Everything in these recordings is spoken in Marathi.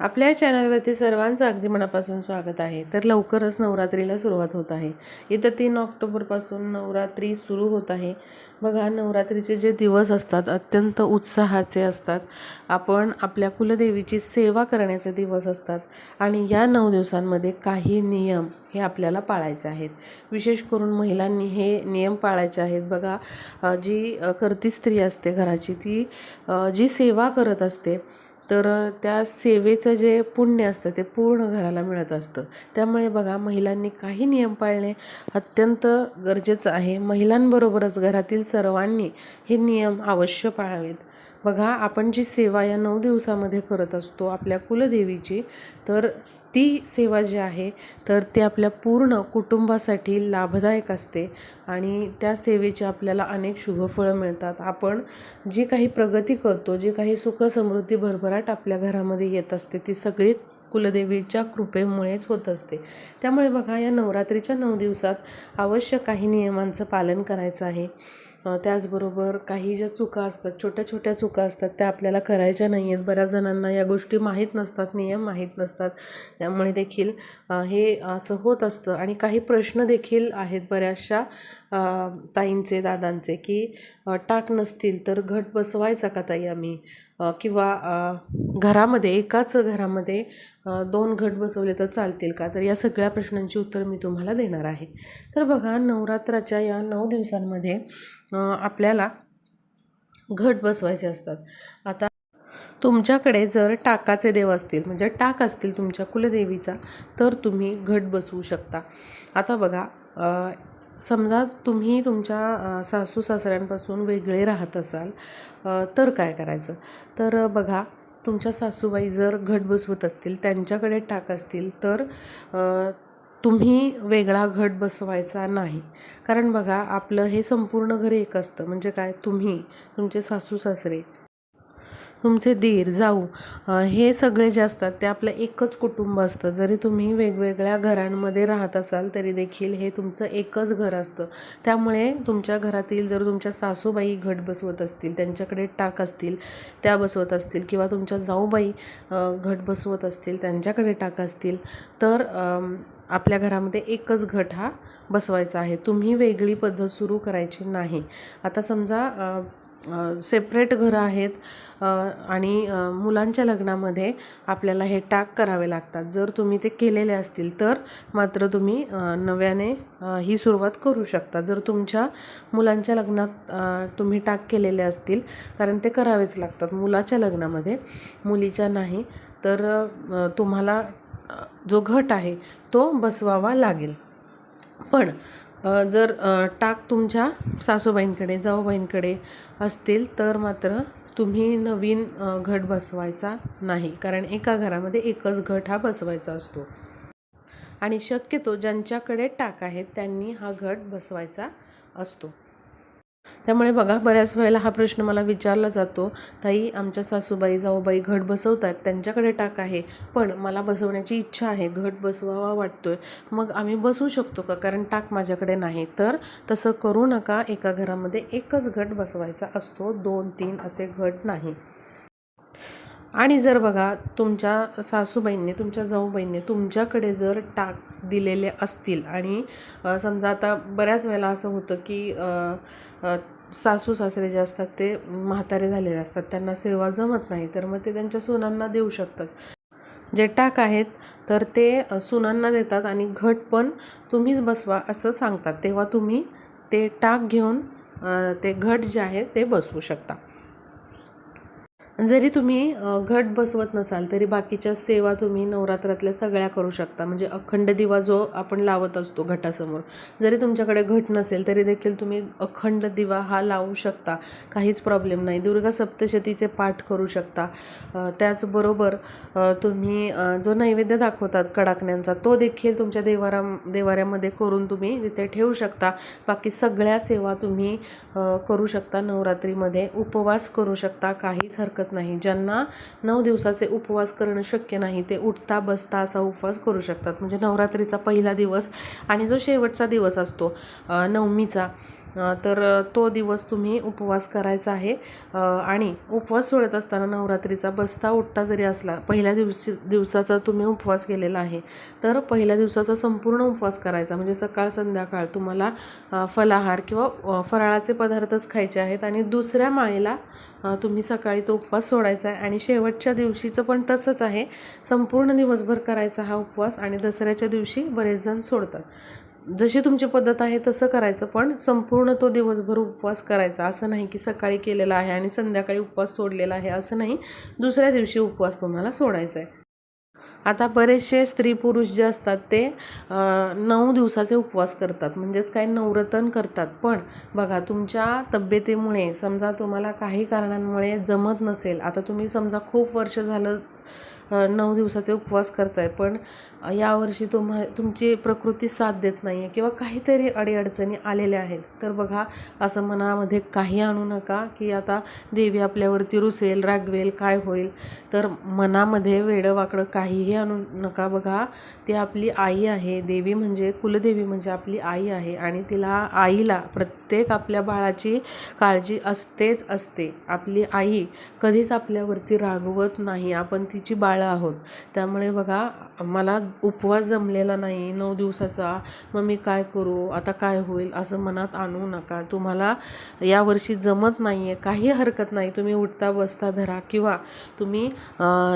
आपल्या चॅनलवरती सर्वांचं अगदी मनापासून स्वागत आहे. तर लवकरच नवरात्रीला सुरुवात होत आहे. येत्या तीन ऑक्टोबरपासून नवरात्री सुरू होत आहे. बघा नवरात्रीचे जे दिवस असतात अत्यंत उत्साहाचे असतात. आपण आपल्या कुलदेवीची सेवा करण्याचे दिवस असतात आणि या नऊ दिवसांमध्ये काही नियम हे आपल्याला पाळायचे आहेत. विशेष करून महिलांनी हे नियम पाळायचे आहेत. बघा जी करती स्त्री असते घराची ती जी सेवा करत असते तर त्या सेवेचं जे पुण्य असतं ते पूर्ण घराला मिळत असतं. त्यामुळे बघा महिलांनी काही नियम पाळणे अत्यंत गरजेचं आहे. महिलांबरोबरच घरातील सर्वांनी हे नियम अवश्य पाळावेत. बघा आपण जी सेवा या नऊ दिवसामध्ये करत असतो आपल्या कुलदेवीची तर ती सेवा जी आहे तर ती आपल्या पूर्ण कुटुंबासाठी लाभदायक असते आणि त्या सेवेची आपल्याला अनेक शुभफळं मिळतात. आपण जी काही प्रगती करतो जी काही सुख समृद्धी भरभराट आपल्या घरामध्ये येत असते ती सगळी कुलदेवीच्या कृपेमुळेच होत असते. त्यामुळे बघा या नवरात्रीच्या नऊ दिवसात अवश्य काही नियमांचं पालन करायचं आहे. त्याचबरोबर काही ज्या चुका असतात छोट्या छोट्या चुका असतात त्या आपल्याला करायच्या नाही आहेत बऱ्याच जणांना या गोष्टी माहीत नसतात नियम माहीत नसतात. त्यामुळे देखील हे असं होत असतं. आणि काही प्रश्न देखील आहेत बऱ्याचशा ताईंचे दादांचे की टाक नसतील तर घट बसवायचा का ताई आम्ही? किंवा घरामध्ये एकाच घरामध्ये दोन घट बसवले तर चालतील का? तर या सगळ्या प्रश्नांची उत्तर मी तुम्हाला देणार आहे. तर बघा नवरात्राच्या या नऊ दिवसांमध्ये आपल्याला घट बसवायचे असतात. आता तुमच्याकडे जर टाकाचे देव असतील म्हणजे टाक असतील तुमच्या कुलदेवीचा तर तुम्ही घट बसवू शकता. आता बघा समजा तुम्ही तुमच्या सासू सासऱ्यांपासून वेगळे राहत असाल तर काय करायचं? तर बघा तुमच्या सासूबाई जर घट बसवत असतील त्यांच्याकडे टाक असतील तर तुम्ही वेगळा घट बसवायचा नाही. कारण बघा आपलं हे संपूर्ण घर एक असतं. म्हणजे काय? तुम्ही तुमचे सासू सासरे तुमचे दीर जाऊ हे सगळे जे असतात ते आपलं एकच कुटुंब असतं. जरी तुम्ही वेगवेगळ्या घरांमध्ये राहत असाल तरी देखील हे तुमचं एकच घर असतं. त्यामुळे तुमच्या घरातील जर तुमच्या सासूबाई घट बसवत असतील त्यांच्याकडे टाक असतील त्या बसवत असतील किंवा तुमच्या जाऊबाई घट बसवत असतील त्यांच्याकडे टाक असतील तर आपल्या घरामध्ये एकच घट हा बसवायचा आहे. तुम्ही वेगळी पद्धत सुरू करायची नाही. आता समजा सेपरेट घरं आहेत. आणि मुलांच्या लग्नामध्ये आपल्याला हे टाक करावे लागतात. जर तुम्ही ते केलेले असतील तर मात्र तुम्ही नव्याने ही सुरुवात करू शकता. जर तुमच्या मुलांच्या लग्नात तुम्ही टाक केलेले असतील कारण ते करावेच लागतात. मुलाच्या लग्नामध्ये मुलीच्या नाही तर तुम्हाला जो घट आहे तो बसवावा लागेल. पण जर टाक तुमच्या सासूबाईंकडे जाऊबाईंकडे असतील तर मात्र तुम्ही नवीन घट बसवायचा नाही. कारण एका घरामध्ये एकच घट हा बसवायचा असतो. आणि शक्यतो ज्यांच्याकडे टाक आहेत त्यांनी हा घट बसवायचा असतो. त्यामुळे बघा बऱ्याच वेळेला हा प्रश्न मला विचारला जातो ताई आमच्या सासूबाई जाऊबाई घट बसवतात त्यांच्याकडे टाक आहे पण मला बसवण्याची इच्छा आहे घट बसवावा वाटतोय. मग आम्ही बसवू शकतो का? कारण टाक माझ्याकडे नाही. तर तसं करू नका एका घरामध्ये एकच घट बसवायचा असतो दोन तीन असे घट नाही. आणि जर बघा तुमच्या सासूबाईंनी तुमच्या जाऊबाईंनी तुमच्याकडे जर टाक दिलेले असतील आणि समजा आता बऱ्याच वेळेला असं होतं की सासू सासरे जे असतात ते म्हातारे झालेले असतात. त्यांना सेवा जमत नाही तर मग ते त्यांच्या सुनांना देऊ शकतात. जे टाक आहेत तर ते सुनांना देतात आणि घट पण तुम्हीच बसवा असं सांगतात. तेव्हा तुम्ही ते टाक घेऊन ते घट जे आहे ते बसवू शकता. जरी तुम्ही घट बसवत नसाल तरी बाकीच्या सेवा तुम्ही नवरात्रातल्या सगळ्या करू शकता. म्हणजे अखंड दिवा जो आपण लावत असतो घटासमोर. जरी तुमच्याकडे घट नसेल तरी देखील तुम्ही अखंड दिवा हा लावू शकता. काहीच प्रॉब्लेम नाही. दुर्गा सप्तशतीचे पाठ करू शकता. त्याचबरोबर तुम्ही जो नैवेद्य दाखवतात कडाकण्यांचा तो देखील तुमच्या देवारा देवाऱ्यामध्ये करून तुम्ही तिथे ठेवू शकता. बाकी सगळ्या सेवा तुम्ही करू शकता नवरात्रीमध्ये. उपवास करू शकता. काहीच हरकत नाही. ज्यांना नऊ दिवसाचे उपवास करणं शक्य नाही ते उठता बसता असा उपवास करू शकतात. म्हणजे नवरात्रीचा पहिला दिवस आणि जो शेवटचा दिवस असतो नवमीचा तर तो दिवस तुम्ही उपवास करायचा आहे. आणि उपवास सोडत असताना नवरात्रीचा बसता उठता जरी असला पहिल्या दिवशी दिवसाचा तुम्ही उपवास केलेला आहे. तर पहिल्या दिवसाचा संपूर्ण उपवास करायचा. म्हणजे सकाळ संध्याकाळ तुम्हाला फलाहार किंवा फराळाचे पदार्थच खायचे आहेत आणि दुसऱ्या माळेला तुम्ही सकाळी तो उपवास सोडायचा आहे. आणि शेवटच्या दिवशीचं पण तसंच आहे. संपूर्ण दिवसभर करायचा हा उपवास आणि दसऱ्याच्या दिवशी बरेच जण सोडतात. जशी तुमची पद्धत आहे तसं करायचं पण संपूर्ण तो दिवसभर उपवास करायचा. असं नाही की सकाळी केलेला आहे आणि संध्याकाळी उपवास सोडलेला आहे असं नाही. दुसऱ्या दिवशी उपवास तुम्हाला सोडायचा आहे. आता बरेचसे स्त्री पुरुष जे असतात ते नऊ दिवसाचे उपवास करतात. म्हणजेच काय नवरतन करतात. पण बघा तुमच्या तब्येतीमुळे समजा तुम्हाला काही कारणांमुळे जमत नसेल. आता तुम्ही समजा खूप वर्ष झालं नऊ दिवसाचे उपवास करताय पण यावर्षी तुम तुमची प्रकृती साथ देत नाही आहे किंवा काहीतरी अडीअडचणी आलेल्या आहेत. तर बघा असं मनामध्ये काही आणू नका की आता देवी आपल्यावरती रुसेल रागवेल काय होईल. तर मनामध्ये वेडं वाकडं काहीही आणू नका बघा. ती आपली आई आहे. देवी म्हणजे कुलदेवी म्हणजे आपली आई आहे आणि तिला आईला प्रत्येक आपल्या बाळाची काळजी असतेच असते. आपली आई कधीच आपल्यावरती रागवत नाही. आपण तिची बाळं आहोत. त्यामुळे बघा मला उपवास जमलेला नाही. नऊ दिवसाचा. मग मी काय करू? आता काय होईल? असं मनात आणू नका. तुम्हाला यावर्षी जमत नाही आहे काही हरकत नाही. तुम्ही उठता बसता धरा किंवा तुम्ही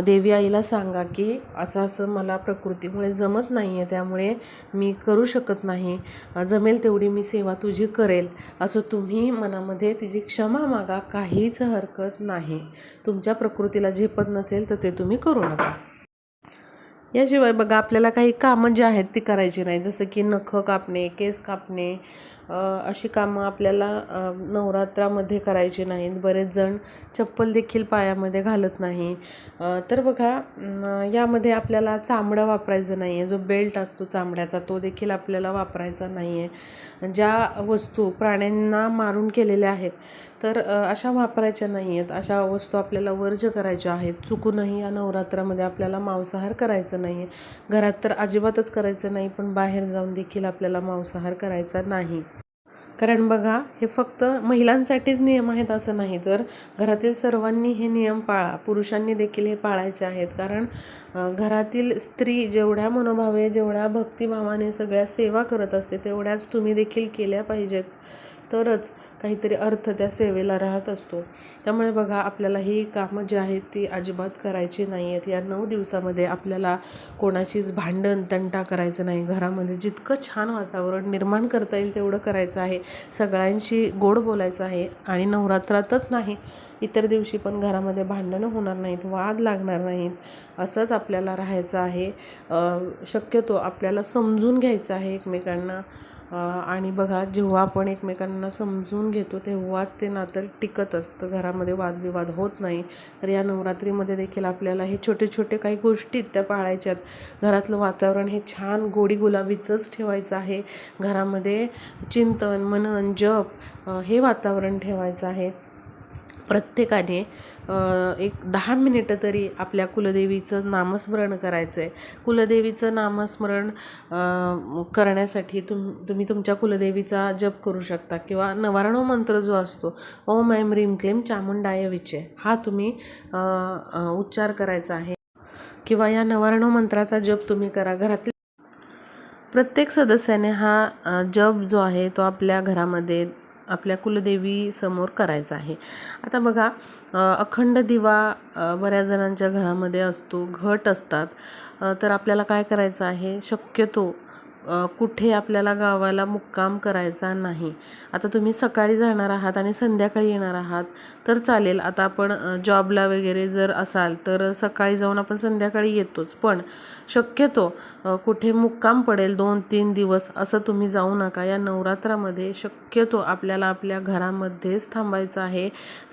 देवी आईला सांगा की असं असं मला प्रकृतीमुळे जमत नाही आहे त्यामुळे मी करू शकत नाही. जमेल तेवढी मी सेवा तुझी करेल. असं तुम्ही मनामध्ये तिची क्षमा मागा काहीच हरकत नाही. तुमच्या प्रकृतीला झेपत नसेल तर ते तुम्ही करू नका. याशिवाय बघा आपल्याला काही कामं जी आहेत ती करायची नाही. जसं की नखं कापणे केस कापणे अशी कामं आपल्याला नवरात्रामध्ये करायची नाहीत. बरेच जण चप्पल देखील पायामध्ये घालत नाही. तर बघा यामध्ये आपल्याला चामडं वापरायचं नाही आहे जो बेल्ट असतो चामड्याचा तो देखील आपल्याला वापरायचा नाही आहे ज्या वस्तू प्राण्यांना मारून केलेल्या आहेत तर अशा वापरायच्या नाही आहेत अशा वस्तू आपल्याला वर्ज करायच्या आहेत. चुकूनही या नवरात्रामध्ये आपल्याला मांसाहार करायचं नाही आहे घरात तर अजिबातच करायचं नाही पण बाहेर जाऊन देखील आपल्याला मांसाहार करायचा नाही. कारण बघा हे फक्त महिलांसाठीच नियम आहेत असं नाही. तर घरातील सर्वांनी हे नियम पाळा पुरुषांनी देखील हे पाळायचे आहेत. कारण घरातील स्त्री जेवढ्या मनोभावे जेवढ्या भक्तिभावाने सगळ्या सेवा करत असते तेवढ्याच तुम्ही देखील केल्या पाहिजेत. तरच काहीतरी अर्थ त्या सेवेला राहत असतो. त्यामुळे बघा आपल्याला ही कामं जी आहेत ती अजिबात करायची नाही आहेत या नऊ दिवसामध्ये आपल्याला कोणाशीच भांडण तंटा करायचं नाही. घरामध्ये जितकं छान वातावरण निर्माण करता येईल तेवढं करायचं आहे. सगळ्यांशी गोड बोलायचं आहे आणि नवरात्रातच नाही इतर दिवशी पण घरामध्ये भांडणं होणार नाहीत वाद लागणार नाहीत असंच आपल्याला राहायचं आहे. शक्यतो आपल्याला समजून घ्यायचं आहे एकमेकांना. आणि बघा जेव्हा आपण एकमेकांना समजून घेतो तेव्हाच ते नातं टिकत असतं. घरामध्ये वादविवाद होत नाही. तर या नवरात्रीमध्ये देखील आपल्याला हे छोटे छोटे काही गोष्टी त्या पाळायच्यात. घरातलं वातावरण हे छान गोडी गुलाबीचंच ठेवायचं आहे. घरामध्ये चिंतन मनन जप हे वातावरण ठेवायचं आहे. प्रत्येकाने एक दहा मिनिटं तरी आपल्या कुलदेवीचं नामस्मरण करायचं आहे कुलदेवीचं नामस्मरण करण्यासाठी तुम तुम्ही तुमच्या कुलदेवीचा जप करू शकता किंवा नवारणव मंत्र जो असतो ओम ऐम रीम क्लेम चामुंडाय विचे हा तुम्ही उच्चार करायचा आहे. किंवा या नवारणो मंत्राचा जप तुम्ही करा. घरातील प्रत्येक सदस्याने हा जप जो आहे तो आपल्या घरामध्ये आपल्या कुलदेवी समोर करायचा आहे. आता बघा अखंड दिवा बऱ्याच जणांच्या घरामध्ये असतो घट असतात. तर आपल्याला काय करायचं आहे? शक्यतो कुठे आपल्याला गावाला मुक्काम करायचा नाही. आता तुम्ही सकाळी जाणार आहात आणि संध्याकाळी येणार आहात तर चालेल. आता आपण जॉबला वगैरे जर असाल तर सकाळी जाऊन आपण संध्याकाळी येतोच. पण शक्यतो कुठे मुक्काम पडेल दोन तीन दिवस असं तुम्ही जाऊ नका. या नवरात्रामध्ये शक्यतो आपल्याला आपल्या घरामध्येच थांबायचं आहे.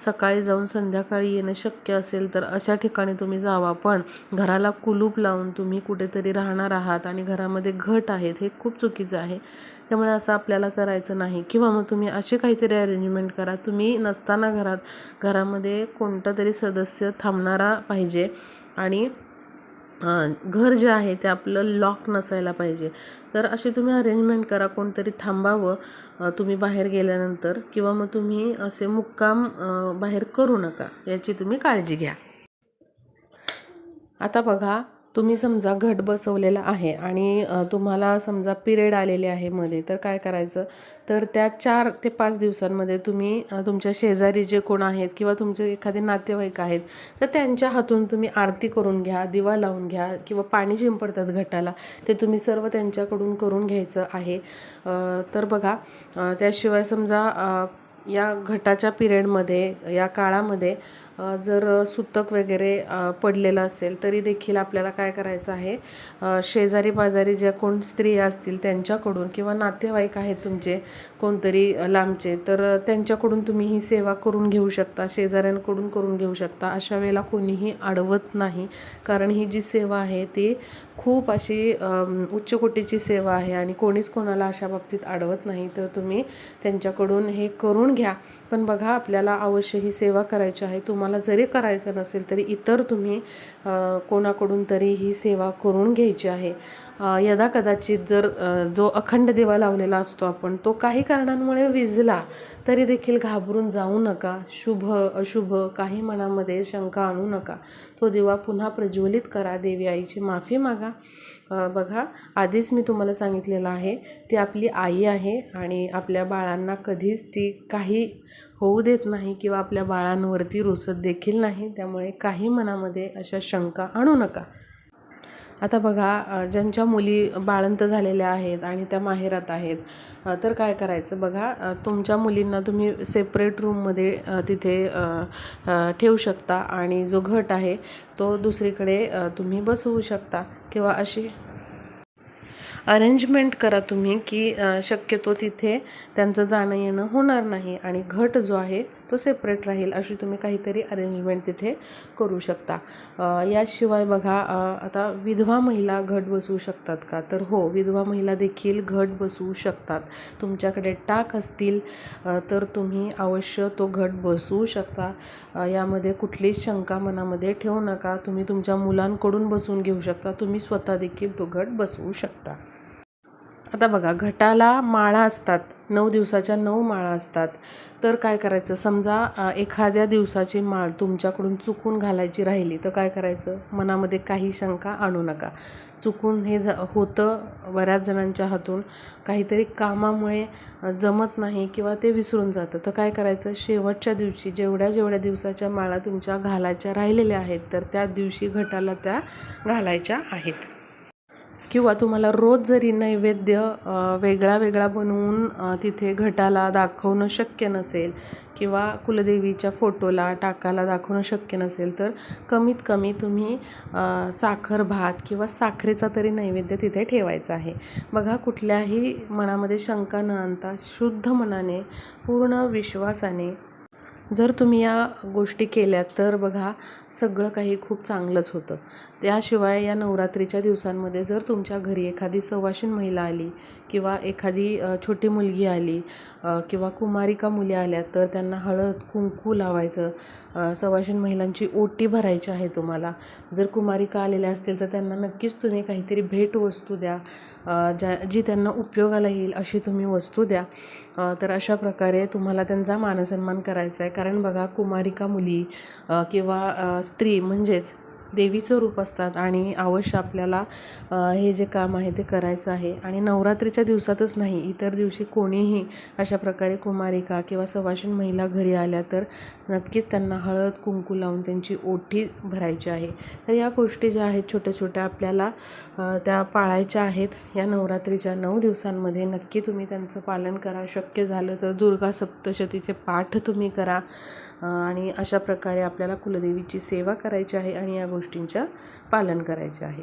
सकाळी जाऊन संध्याकाळी येणं शक्य असेल तर अशा ठिकाणी तुम्ही जावा. पण घराला कुलूप लावून तुम्ही कुठेतरी राहणार आहात आणि घरामध्ये घट आहेत हे खूप चुकीचं आहे. त्यामुळे असं आपल्याला करायचं नाही. किंवा मग तुम्ही असे काहीतरी अरेंजमेंट करा. तुम्ही नसताना घरात घरामध्ये कोणता तरी सदस्य थांबणारा पाहिजे. आणि घर जे आहे ते आपलं लॉक नसायला पाहिजे. तर अशी तुम्ही अरेंजमेंट करा. कोणतरी थांबावं तुम्ही बाहेर गेल्यानंतर. किंवा मग तुम्ही असे मुक्काम बाहेर करू नका. याची तुम्ही काळजी घ्या. आता बघा तुम्ही समजा घट बसवलेला आहे आणि तुम्हाला समजा पिरियड आलेले आहे मध्ये तर काय करायचं? तर त्या चार ते पाच दिवसांमध्ये तुम्ही तुमच्या शेजारी जे कोण आहेत किंवा तुमचे एखादे नातेवाईक आहेत तर त्यांच्या हातून तुम्ही आरती करून घ्या दिवा लावून घ्या किंवा पाणी शिंपडतात घटाला ते तुम्ही सर्व त्यांच्याकडून करून घ्यायचं आहे. तर बघा त्याशिवाय समजा या घटाच्या पिरियडमध्ये या काळामध्ये जर सुतक वगैरे पडलेलं असेल तरी देखील आपल्याला काय करायचं आहे? शेजारी पाजारी ज्या कोण स्त्रिया असतील त्यांच्याकडून किंवा नातेवाईक आहेत तुमचे कोणतरी लांबचे तर त्यांच्याकडून तुम्ही ही सेवा करून घेऊ शकता शेजाऱ्यांकडून करून घेऊ शकता अशा वेळेला कोणीही अडवत नाही. कारण ही जी सेवा आहे ती खूप अशी उच्चकोटीची उच्च कोटीची सेवा आहे आणि कोणीच कोणाला अशा बाबतीत अडवत नाही. तर तुम्ही त्यांच्याकडून हे करून घ्या. पण बघा आपल्याला अवश्य ही सेवा करायची आहे. तुम्हाला जरी करायचं नसेल तरी इतर तुम्ही कोणाकडून तरी ही सेवा करून घ्यायची आहे. यदा कदाचित जर जो अखंड दिवा लावलेला असतो आपण तो काही कारणांमुळे विजला तरी देखील घाबरून जाऊ नका. शुभ अशुभ काही मनामध्ये शंका आणू नका. तो दिवा पुन्हा प्रज्वलित करा. देवी आईची माफी मागा. बघा आधीच मी तुम्हाला सांगितलेलं आहे ती आपली आई आहे आणि आपल्या बाळांना कधीच ती काही होऊ देत नाही किंवा आपल्या बाळांवरती रुसत देखील नाही त्यामुळे काही मनामध्ये अशा शंका आणू नका. आता बघा ज्यांच्या मुली बाळंत झालेल्या आहेत आणि त्या माहेरात आहेत तर काय करायचं? बघा तुमच्या मुलींना तुम्ही सेपरेट रूममध्ये तिथे ठेवू शकता आणि जो घट आहे तो दुसरीकडे तुम्ही बसवू शकता. किंवा अशी अरेंजमेंट करा तुम्ही की शक्यतो तिथे त्यांचं जाणं येणं होणार नाही आणि घट जो आहे तो सेपरेट राहील अशी तुम्ही काहीतरी अरेंजमेंट तिथे करू शकता. याशिवाय बघा आता विधवा महिला घट बसवू शकतात का? तर हो विधवा महिला देखील घट बसवू शकतात. तुमच्याकडे टाक असतील तर तुम्ही अवश्य तो घट बसवू शकता. यामध्ये कुठलीच शंका मनामध्ये ठेवू नका. तुम्ही तुमच्या मुलांकडून बसवून घेऊ शकता. तुम्ही स्वतः देखील तो घट बसवू शकता. आता बघा घटाला माळा असतात. नऊ दिवसाच्या नऊ माळा असतात. तर काय करायचं? समजा एखाद्या दिवसाची माळ तुमच्याकडून चुकून घालायची राहिली तर काय करायचं? मनामध्ये काही शंका आणू नका. चुकून हे ज होतं बऱ्याच जणांच्या हातून. काहीतरी कामामुळे जमत नाही किंवा ते विसरून जातं. तर काय करायचं? शेवटच्या दिवशी जेवढ्या जेवढ्या दिवसाच्या माळा तुमच्या घालायच्या राहिलेल्या आहेत तर त्या दिवशी घटाला त्या घालायच्या आहेत. किंवा तुम्हाला रोज जरी नैवेद्य वेगळा वेगळा बनवून तिथे घटाला दाखवणं शक्य नसेल किंवा कुलदेवीच्या फोटोला टाकाला दाखवणं शक्य नसेल तर कमीत कमी तुम्ही साखर भात किंवा साखरेचा तरी नैवेद्य तिथे ठेवायचा आहे. बघा कुठल्याही मनामध्ये शंका न आणता शुद्ध मनाने पूर्ण विश्वासाने जर तुम्ही या गोष्टी केल्या तर बघा सगळं काही खूप चांगलंच होतं. त्याशिवाय या नवरात्रीच्या दिवसांमध्ये जर तुमच्या घरी एखादी सवाशीण महिला आली किंवा एखादी छोटी मुलगी आली किंवा कुमारिका मुली आल्या तर त्यांना हळद कुंकू लावायचं अ, सवाशीण महिलांची ओटी भरायची आहे तुम्हाला. जर कुमारिका आलेल्या असतील तर त्यांना नक्कीच तुम्ही काहीतरी भेटवस्तू द्या ज्या जी त्यांना उपयोगाला येईल अशी तुम्ही वस्तू द्या. तर अशा प्रकारे तुम्हाला त्यांचा मानसन्मान करायचा आहे. कारण बघा कुमारिका मुली किंवा स्त्री म्हणजेच देवीचं रूप असतात आणि अवश्य आपल्याला हे जे काम आहे ते करायचं आहे. आणि नवरात्रीच्या दिवसातच नाही इतर दिवशी कोणीही अशा प्रकारे कुमारिका किंवा सवाशीण महिला घरी आल्या तर नक्कीच त्यांना हळद कुंकू लावून त्यांची ओठी भरायची आहे. तर या गोष्टी ज्या आहेत छोट्या छोट्या आपल्याला त्या पाळायच्या आहेत. या नवरात्रीच्या नऊ दिवसांमध्ये नक्की तुम्ही त्यांचं पालन करा. शक्य झालं तर दुर्गा सप्तशतीचे पाठ तुम्ही करा. आणि अशा प्रकारे आपल्याला कुलदेवीची सेवा करायची आहे आणि या गोष्टींच्या पालन करायचे आहे.